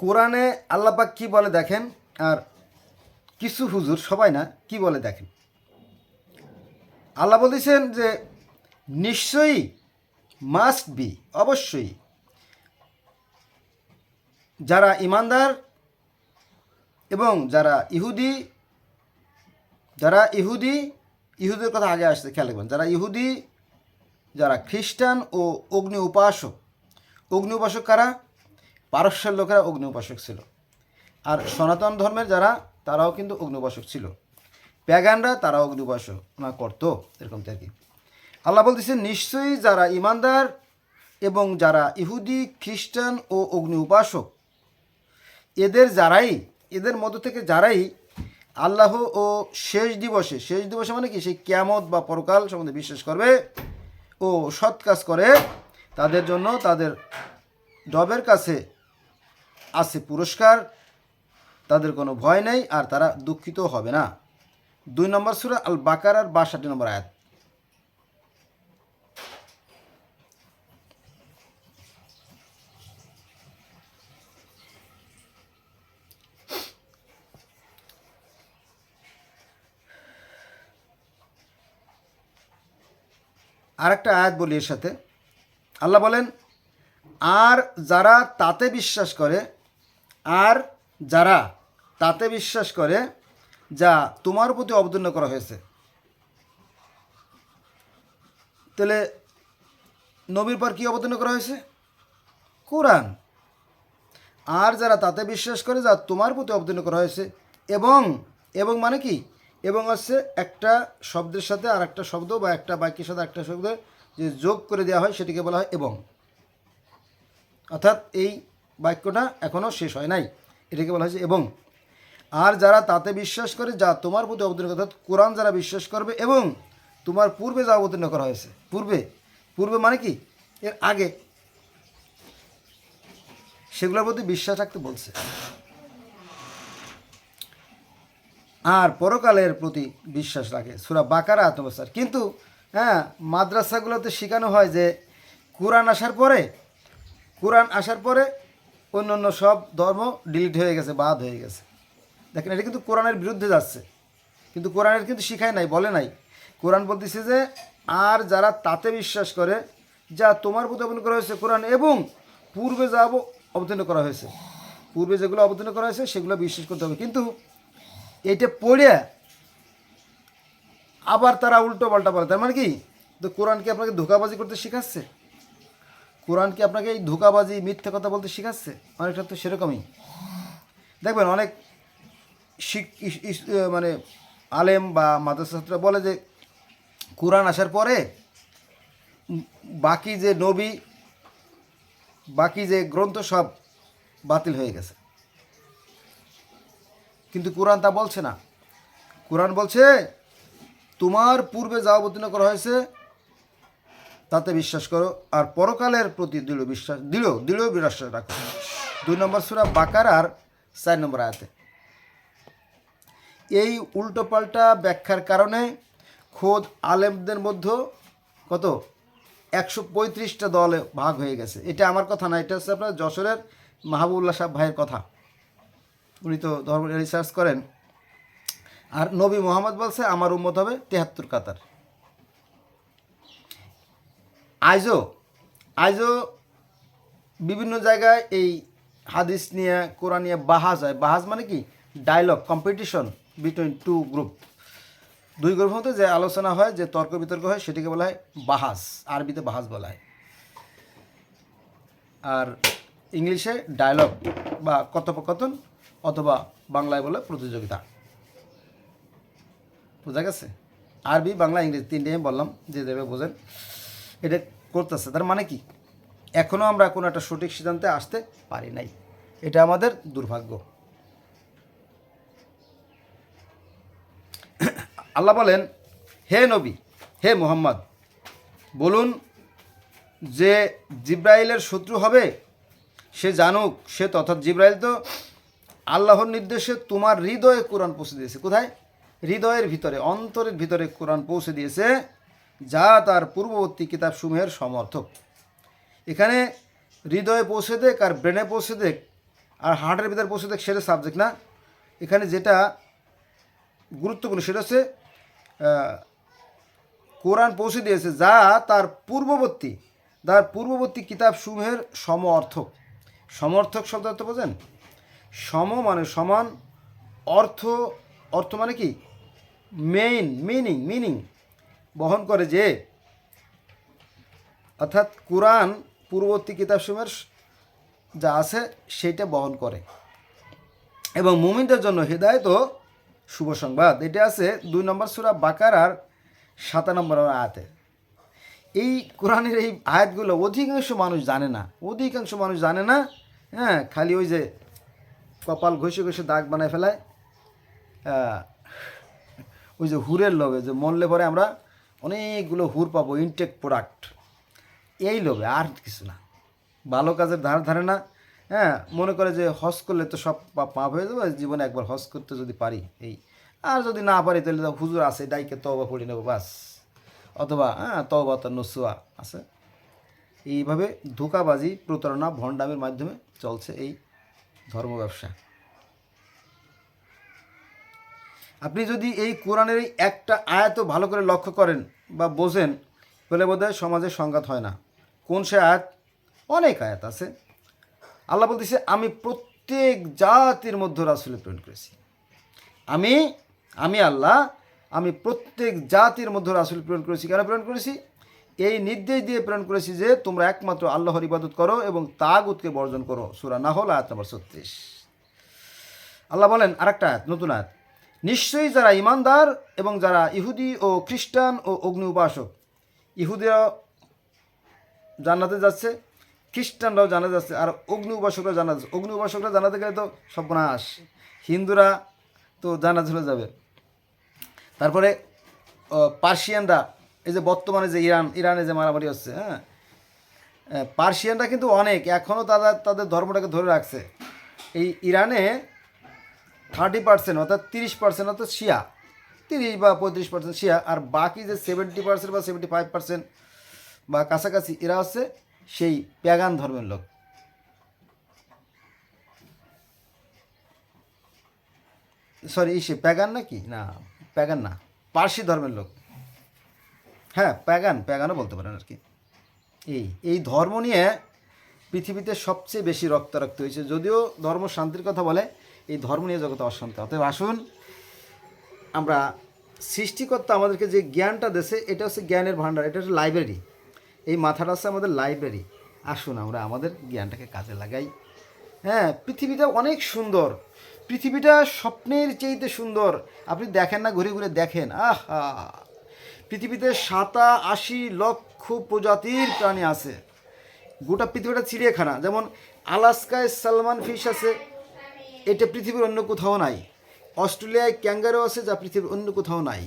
কোরআনে আল্লাপাক কি বলে দেখেন? আর কিছু হুজুর, সবাই না, কি বলে দেখেন? আল্লাহ বলেছেন যে, নিশ্চয়ই মাস্ট বি অবশ্যই। যারা ইমানদার এবং যারা ইহুদি যারা ইহুদি, ইহুদের কথা আগে আসছে খেয়াল রাখবেন। যারা ইহুদি, যারা খ্রিস্টান ও অগ্নি উপাসক অগ্নি উপাসক কারা? পারস্যের লোকেরা অগ্নি উপাসক ছিল। আর সনাতন ধর্মের যারা, তারাও কিন্তু অগ্নি উপাসক ছিল। প্যাগানরা তারাও অগ্নি উপাসনা করতো, এরকম আর কি। আল্লাহ বলতেছেন নিশ্চয়ই যারা ইমানদার এবং যারা ইহুদি, খ্রিস্টান ও অগ্নি উপাসক এদের যারাই, এদের মধ্য থেকে যারাই আল্লাহ ও শেষ দিবসে শেষ দিবসে মানে কি? সেই ক্যামত বা পরকাল সম্বন্ধে বিশ্বাস করবে ও সৎ কাজ করে, তাদের জন্য তাদের ডবের কাছে আছে পুরস্কার, তাদের কোনো ভয় নেই আর তারা দুঃখিত হবে না। দুই নম্বর সুরা আল বাকার আর বাষট্টি নম্বর আয়াত। আর একটা আয়াত বলি এর সাথে। আল্লাহ বলেন, আর যারা তাতে বিশ্বাস করে আর যারা তাতে বিশ্বাস করে যা তোমার প্রতি অবতীর্ণ করা হয়েছে। তাহলে নবীর পর কি অবতীর্ণ করা হয়েছে? কোরআন। আর যারা তাতে বিশ্বাস করে যা তোমার প্রতি অবতীর্ণ করা হয়েছে। এবং এবং মানে কি? এবং হচ্ছে একটা শব্দের সাথে আর একটা শব্দ বা একটা বাক্যের সাথে একটা শব্দ যে যোগ করে দেওয়া হয় সেটিকে বলা হয় এবং। অর্থাৎ এই বাক্যটা এখনও শেষ হয় নাই। এটাকে বলা হয়েছে, এবং আর যারা তাতে বিশ্বাস করে, যা তোমার প্রতি অবতীর্ণ অর্থাৎ কোরআন যারা বিশ্বাস করবে এবং তোমার পূর্বে যা অবতীর্ণ করা হয়েছে, পূর্বে পূর্বে মানে কি? এর আগে। সেগুলোর প্রতি বিশ্বাস রাখতে বলছে। আর পরকালের প্রতি বিশ্বাস রাখে। সুরা বাকারা আত্মবস্থার কিন্তু হ্যাঁ মাদ্রাসাগুলোতে শেখানো হয় যে, কোরআন আসার পরে, কোরআন আসার পরে অন্য অন্য সব ধর্ম ডিলিট হয়ে গেছে, বাদ হয়ে গেছে। দেখেন, এটা কিন্তু কোরআনের বিরুদ্ধে যাচ্ছে। কিন্তু কোরআনের কিন্তু শিখায় নাই, বলে নাই। কোরআন বলতেছে যে, আর যারা তাতে বিশ্বাস করে, যা তোমার প্রতি অবতীর্ণ করা হয়েছে কোরআন এবং পূর্বে যা অবতীর্ণ করা হয়েছে, পূর্বে যেগুলো অবতীর্ণ করা হয়েছে, সেগুলো বিশ্বাস করতে হবে। কিন্তু এটা পড়ে আবার তারা উল্টো পাল্টা বলে। তার মানে কি? তো কোরআন কি আপনাকে ধোকাবাজি করতে শেখাচ্ছে? কোরআন কি আপনাকে এই ধোকাবাজি মিথ্যে কথা বলতে শেখাচ্ছে? অনেকটা তো সেরকমই। দেখবেন অনেক আহ, মানে আলেম বা মাদ্রাসা ছাত্ররা বলে যে কোরআন আসার পরে বাকি যে নবী বাকি যে গ্রন্থ সব বাতিল হয়ে গেছে। কিন্তু কোরআন তা বলছে না। কোরআন বলছে তোমার পূর্বে যা অবতীর্ণ করা হয়েছে তাতে বিশ্বাস করো। আর পরকালের প্রতি দৃঢ় বিশ্বাস, দৃঢ় দৃঢ় বিশ্বাস রাখো। দুই নম্বর সুরা বাকার আর চার নম্বর আয়াতে। এই উল্টোপাল্টা ব্যাখ্যার কারণে খোদ আলেমদের মধ্যে কত? একশো পঁয়ত্রিশটা দলে ভাগ হয়ে গেছে। এটা আমার কথা না, এটা হচ্ছে আপনার যশোরের মাহবুবুল্লাহ সাহেব ভাইয়ের কথা। উনি তো ধর্ম রিসার্চ করেন। আর নবী মোহাম্মদ বলছে, আমার উম্মত হবে তেহাত্তর কাতার। আজও আজও বিভিন্ন জায়গায় এই হাদিস নিয়ে, কোরআন নিয়ে বাহাজ হয়। বাহাজ মানে কি? Dialogue competition between two group দুই গ্রুপ মধ্যে যে আলোচনা হয়, যে তর্ক বিতর্ক হয়, সেটিকে বলা হয় বাহাজ। আরবিতে বাহাজ বলা হয়। আর ইংলিশে ডায়লগ বা কথোপকথন অথবা বাংলায় বলে প্রতিযোগিতা। বোঝা গেছে? আরবি, বাংলা, ইংরেজি তিনটে বললাম, যে দেবে বোঝেন। এটা করতেছে। তার মানে কি? এখনও আমরা কোনো একটা সঠিক সিদ্ধান্তে আসতে পারি নাই। এটা আমাদের দুর্ভাগ্য। আল্লাহ বলেন, হে নবী, হে মোহাম্মদ, বলুন যে জিব্রাইলের শত্রু হবে, সে জানুক, সে তথা জিব্রাইল তো আল্লাহর নির্দেশে তোমার হৃদয়ে কোরআন পৌঁছে দিয়েছে। কোথায়? হৃদয়ের ভিতরে, অন্তরের ভিতরে কোরআন পৌঁছে দিয়েছে। যা তার পূর্ববর্তী কিতাব সমূহের সমর্থক। এখানে হৃদয়ে পৌঁছে দেখ আর ব্রেনে পৌঁছে দেখ আর হার্টের ভিতরে পৌঁছে দেখ সেটা সাবজেক্ট না। এখানে যেটা গুরুত্বপূর্ণ সেটা হচ্ছে কোরআন পৌঁছে দিয়েছে যা তার পূর্ববর্তী তার পূর্ববর্তী কিতাব সমূহের সম অর্থক সমর্থক শব্দ অর্থ বোঝেন? সম মানে সমান, অর্থ অর্থ মানে কি? মেইন মিনিং মিনিং বহন করে যে, অর্থাৎ কোরআন পূর্ববর্তী কিতাবসমূহের যা আছে সেটা বহন করে। এবং মুমিনদের জন্য হৃদায়ত শুভ সংবাদ। এটা আছে দুই নম্বর সুরা বাকারার সাতা নম্বর আয়াতে। এই কোরআনের এই আয়াতগুলো অধিকাংশ মানুষ জানে না। অধিকাংশ মানুষ জানে না হ্যাঁ খালি ওই যে কপাল ঘষে ঘষে দাগ বানায় ফেলায় ওই যে হুরের লোভে যে মরলে পরে আমরা অনেকগুলো হুর পাবো ইনটেক প্রোডাক্ট এই লোভে আর কিছু না। ভালো কাজের ধার ধারে না। হ্যাঁ মনে করে যে হজ করলে তো সব পাপ হয়ে যাবে, জীবনে একবার হজ করতে যদি পারি, এই। আর যদি না পারি, তাহলে হুজুর আছে ডাইকে তবা পড়ি নেব, বাস। অথবা হ্যাঁ তবা তার নসুয়া আছে। এইভাবে ধোকাবাজি, প্রতারণা, ভণ্ডামের মাধ্যমে চলছে এই ধর্ম ব্যবসা। আপনি যদি এই কোরআনের এই একটা আয়াত ভালো করে লক্ষ্য করেন বা বোঝেন, তাহলে বোধহয় সমাজে সংঘাত হয় না। কোন সে আয়াত? অনেক আয়াত আছে। আল্লাহ বলতেছে, আমি প্রত্যেক জাতির মধ্যে রাসুল প্রেরণ করেছি। আমি আমি আল্লাহ, আমি প্রত্যেক জাতির মধ্যে রাসুল প্রেরণ করেছি। কেন প্রেরণ করেছি? এই নির্দেশ দিয়ে প্রেরণ করেছি যে, তোমরা একমাত্র আল্লাহর ইবাদত করো এবং তাগুতকে বর্জন করো। সুরা না হল আয়াত নম্বর ছত্রিশ। আল্লাহ বলেন, আরেকটা আয়াত, নতুন আয়াত। নিশ্চয়ই যারা ইমানদার এবং যারা ইহুদি ও খ্রিস্টান ও অগ্নি উপাসক ইহুদিরা জান্নাতে যাচ্ছে, খ্রিস্টানরাও জানা যাচ্ছে, আর অগ্নি উপাসকরা জানা যাচ্ছে। অগ্নি উপাসকরা জানাতে গেলে তো সর্বনাশ হিন্দুরা তো জানা চলে যাবে। তারপরে পার্সিয়ানরা, এই যে বর্তমানে যে ইরান, ইরানে যে মারামারি হচ্ছে হ্যাঁ? পার্সিয়ানরা কিন্তু অনেক এখনও তারা তাদের ধর্মটাকে ধরে রাখছে। এই ইরানে থার্টি পার্সেন্ট অর্থাৎ তিরিশ পার্সেন্ট অর্থাৎ শিয়া। তিরিশ বা পঁয়ত্রিশ পার্সেন্ট শিয়া। আর বাকি যে সেভেন্টি পার্সেন্ট বা সেভেন্টি ফাইভ পার্সেন্ট বা কাছাকাছি এরা হচ্ছে সেই প্যাগান ধর্মের লোক। সরি সে প্যাগান নাকি? না। প্যাগান না পার্সি ধর্মের লোক। হ্যাঁ প্যাগান প্যাগানও বলতে পারেন আর কি। এই এই ধর্ম নিয়ে পৃথিবীতে সবচেয়ে বেশি রক্তারক্ত হয়েছে। যদিও ধর্ম শান্তির কথা বলে এই ধর্ম নিয়ে জগতে অশান্তি। অতএব আসুন, আমরা সৃষ্টিকর্তা আমাদেরকে যে জ্ঞানটা দেশে এটা হচ্ছে জ্ঞানের ভাণ্ডার, এটা হচ্ছে লাইব্রেরি এই মাথাটা হচ্ছে আমাদের লাইব্রেরি আসুন আমরা আমাদের জ্ঞানটাকে কাজে লাগাই। হ্যাঁ পৃথিবীটা অনেক সুন্দর। পৃথিবীটা স্বপ্নের চেয়েতে সুন্দর। আপনি দেখেন না, ঘুরে ঘুরে দেখেন। আহা! পৃথিবীতে সাতা, আশি লক্ষ প্রজাতির প্রাণী আছে। গোটা পৃথিবীটা চিড়িয়াখানা। যেমন আলাস্কায় সালমান ফিশ আছে এটা পৃথিবীর অন্য কোথাও নাই। অস্ট্রেলিয়ায় ক্যাঙ্গারো আছে যা পৃথিবীর অন্য কোথাও নাই।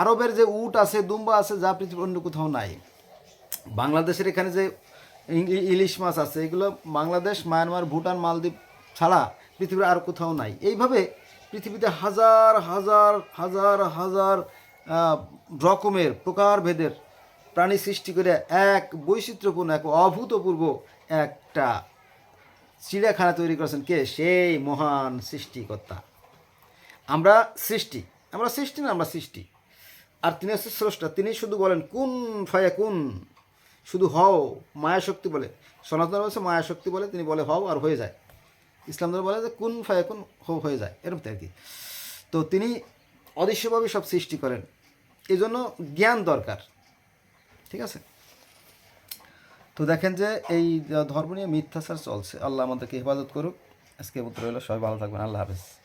আরবের যে উট আছে, দুম্বা আছে যা পৃথিবীর অন্য কোথাও নাই। বাংলাদেশের এখানে যে ইলিশ মাছ আছে, এগুলো বাংলাদেশ, মায়ানমার, ভুটান, মালদ্বীপ ছাড়া পৃথিবীর আর কোথাও নাই। এইভাবে পৃথিবীতে হাজার হাজার হাজার হাজার রকমের প্রকারভেদের প্রাণী সৃষ্টি করে এক বৈচিত্র্যপূর্ণ, এক অভূতপূর্ব একটা চিড়িয়াখানা তৈরি করেছেন কে? সেই মহান সৃষ্টিকর্তা। আমরা সৃষ্টি। আমরা সৃষ্টি না, আমরা সৃষ্টি। আর তিনি হচ্ছে স্রষ্টা। তিনি শুধু বলেন, কোন ফায়া কোন? শুধু হও মায়া শক্তি বলে। সনাতন বলছে মায়া শক্তি বলে। তিনি বলে, হও আর হয়ে যায়। ইসলাম ধর্ম বলে যে, কোন ফায়া কোন? হয়ে যায়। এরকম আর কি। তো তিনি অদৃশ্যভাবে সব সৃষ্টি করেন। এই জন্য জ্ঞান দরকার। ঠিক আছে? তো দেখেন যে এই ধর্ম নিয়ে মিথ্যাচার চলছে। আল্লাহ আমাদেরকে হেফাজত করুক। আজকে হলো সবাই ভালো থাকবেন। আল্লাহ হাফেজ।